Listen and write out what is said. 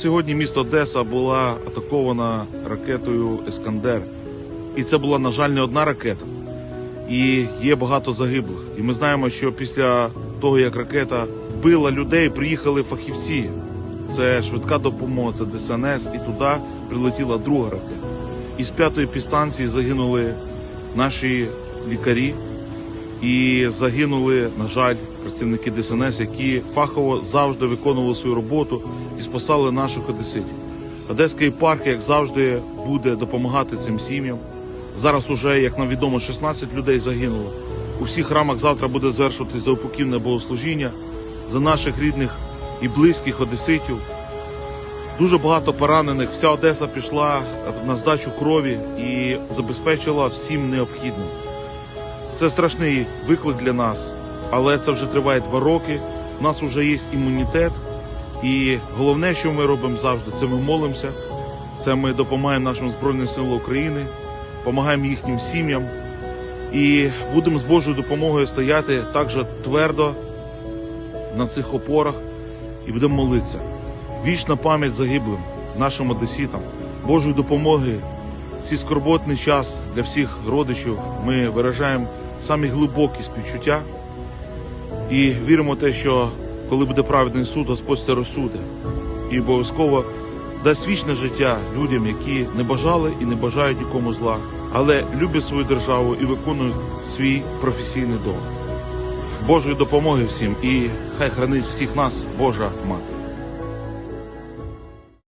Сьогодні місто Одеса була атакована ракетою Ескандер. І це була, на жаль, не одна ракета. І є багато загиблих. І ми знаємо, що після того, як ракета вбила людей, приїхали фахівці. Це швидка допомога, це ДСНС, і туди прилетіла друга ракета. І з п'ятої підстанції загинули наші лікарі, і загинули, на жаль, працівники ДСНС, які фахово завжди виконували свою роботу і спасали наших одеситів. Одеський парк, як завжди, буде допомагати цим сім'ям. Зараз уже, як нам відомо, 16 людей загинуло. У всіх храмах завтра буде звершуватись заупокійне богослужіння за наших рідних і близьких одеситів. Дуже багато поранених. Вся Одеса пішла на здачу крові і забезпечила всім необхідним. Це страшний виклик для нас, але це вже триває два роки. У нас вже є імунітет, і головне, що ми робимо завжди, це ми молимося, це ми допомагаємо нашим Збройним силам України, допомагаємо їхнім сім'ям і будемо з Божою допомогою стояти також твердо на цих опорах і будемо молитися. Вічна пам'ять загиблим, нашим одеситам, Божої допомоги. Цей скорботний час для всіх родичів ми виражаємо самі глибокі співчуття і віримо в те, що коли буде праведний суд, Господь все розсуде і обов'язково дасть вічне життя людям, які не бажали і не бажають нікому зла, але люблять свою державу і виконують свій професійний долг. Божої допомоги всім і хай хранить всіх нас Божа Мати.